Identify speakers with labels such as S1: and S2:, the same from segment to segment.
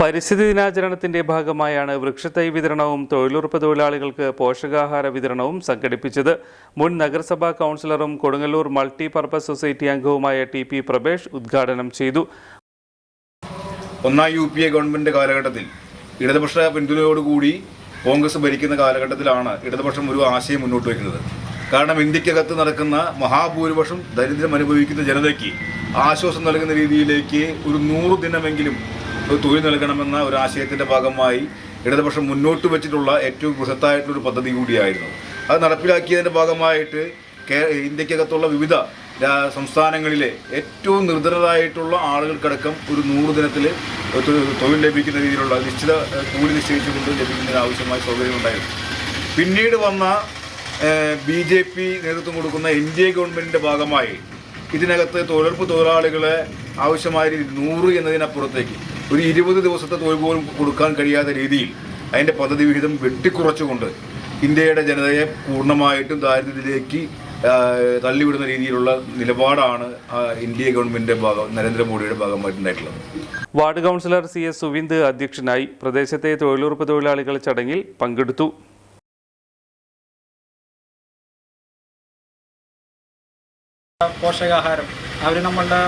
S1: പരിസ്ഥിതി ദിനാചരണത്തിന്റെ ഭാഗമായാണ് വൃക്ഷത്തൈ വിതരണവും തൊഴിലുറപ്പ് തൊഴിലാളികൾക്ക് പോഷകാഹാര വിതരണവും സംഘടിപ്പിച്ചത്. മുൻ നഗരസഭാ കൗൺസിലറും കൊടുങ്ങല്ലൂർ മൾട്ടി പർപ്പസ് സൊസൈറ്റി അംഗവുമായ ടി പി പ്രഭേഷ് ഉദ്ഘാടനം ചെയ്തു.
S2: ഒന്നാം യു പി എ ഗവൺമെന്റ് കാലഘട്ടത്തിൽ ഇടതുപക്ഷ പിന്തുണയോടുകൂടി കോൺഗ്രസ് ഭരിക്കുന്ന കാലഘട്ടത്തിലാണ് ഇടതുപക്ഷം ഒരു ആശയം മുന്നോട്ട് വയ്ക്കുന്നത്. കാരണം ഇന്ത്യക്കകത്ത് നടക്കുന്ന മഹാഭൂരിപക്ഷം ദരിദ്രം അനുഭവിക്കുന്ന ജനതയ്ക്ക് ആശ്വാസം നൽകുന്ന രീതിയിലേക്ക് ഒരു നൂറ് ദിനമെങ്കിലും തൊഴിൽ നൽകണമെന്ന ഒരു ആശയത്തിന്റെ ഭാഗമായി ഇടതുപക്ഷം മുന്നോട്ട് വെച്ചിട്ടുള്ള ഏറ്റവും ബൃഹത്തായിട്ടുള്ള ഒരു പദ്ധതി കൂടിയായിരുന്നു. അത് നടപ്പിലാക്കിയതിന്റെ ഭാഗമായിട്ട് കേ- ഇന്ത്യക്കകത്തുള്ള വിവിധ സംസ്ഥാനങ്ങളിലെ ഏറ്റവും നിർധനരായിട്ടുള്ള ആളുകൾക്കടക്കം ഒരു നൂറ് ദിനത്തിൽ തൊഴിൽ ലഭിക്കുന്ന രീതിയിലുള്ള നിശ്ചിത കൂലി നിശ്ചയിച്ചുകൊണ്ട് ലഭിക്കുന്നതിന് ആവശ്യമായ സൗകര്യമുണ്ടായിരുന്നു പിന്നീട് വന്ന ബി ജെ പി നേതൃത്വം കൊടുക്കുന്ന എൻ ഡി എ ഗവൺമെന്റിന്റെ ഭാഗമായി ഇതിനകത്ത് തൊഴിലുറപ്പ് തൊഴിലാളികളെ ആവശ്യമായ രീതി നൂറ് എന്നതിനപ്പുറത്തേക്ക് ഒരു ഇരുപത് ദിവസത്തെ തൊഴിൽ പോലും കൊടുക്കാൻ കഴിയാത്ത രീതിയിൽ അതിന്റെ പദ്ധതി വിഹിതം വെട്ടിക്കുറച്ചുകൊണ്ട് ഇന്ത്യയുടെ ജനതയെ പൂർണമായിട്ടും ദാരിദ്ര്യത്തിലേക്ക് തള്ളിവിടുന്ന രീതിയിലുള്ള നിലപാടാണ് ഇന്ത്യ ഗവൺമെന്റിന്റെ ഭാഗം നരേന്ദ്രമോദിയുടെ ഭാഗമായിട്ടുണ്ടായിട്ടുള്ളത്.
S1: Ward councillor C S Suvind അധ്യക്ഷനായി പ്രദേശത്തെ തൊഴിലുറപ്പ് തൊഴിലാളികൾ ചടങ്ങിൽ പങ്കെടുത്തു.
S3: പോഷകാഹാരം. അവർ നമ്മളുടെ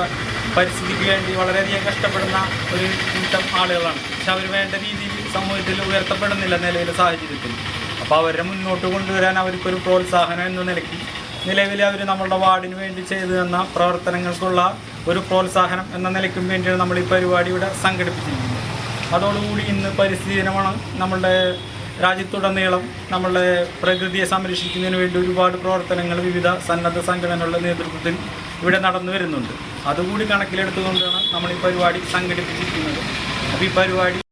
S3: പരിസ്ഥിതിക്ക് വേണ്ടി വളരെയധികം കഷ്ടപ്പെടുന്ന ഒരു കൂട്ടം ആളുകളാണ്. പക്ഷെ അവർ വേണ്ട രീതിയിൽ സമൂഹത്തിൽ ഉയർത്തപ്പെടുന്നില്ല നിലവിലെ സാഹചര്യത്തിൽ. അപ്പോൾ അവരെ മുന്നോട്ട് കൊണ്ടുവരാൻ അവർക്കൊരു പ്രോത്സാഹനം എന്ന നിലയ്ക്ക് നിലവിൽ അവർ നമ്മളുടെ വാർഡിന് വേണ്ടി ചെയ്തു തന്ന പ്രവർത്തനങ്ങൾക്കുള്ള ഒരു പ്രോത്സാഹനം എന്ന നിലയ്ക്കും വേണ്ടിയാണ് നമ്മൾ ഈ പരിപാടി ഇവിടെ സംഘടിപ്പിച്ചിരിക്കുന്നത്. അതോടുകൂടി ഇന്ന് പരിസ്ഥിതി ദിനമാണ് നമ്മളുടെ രാജ്യത്തുടനീളം നമ്മളുടെ പ്രകൃതിയെ സംരക്ഷിക്കുന്നതിന് വേണ്ടി ഒരുപാട് പ്രവർത്തനങ്ങൾ വിവിധ സന്നദ്ധ സംഘടനകളുടെ നേതൃത്വത്തിൽ ഇവിടെ നടന്നു വരുന്നുണ്ട്. അതുകൂടി കണക്കിലെടുത്തുകൊണ്ടാണ് നമ്മൾ ഈ പരിപാടി സംഘടിപ്പിച്ചിരിക്കുന്നത്. അപ്പോൾ ഈ പരിപാടി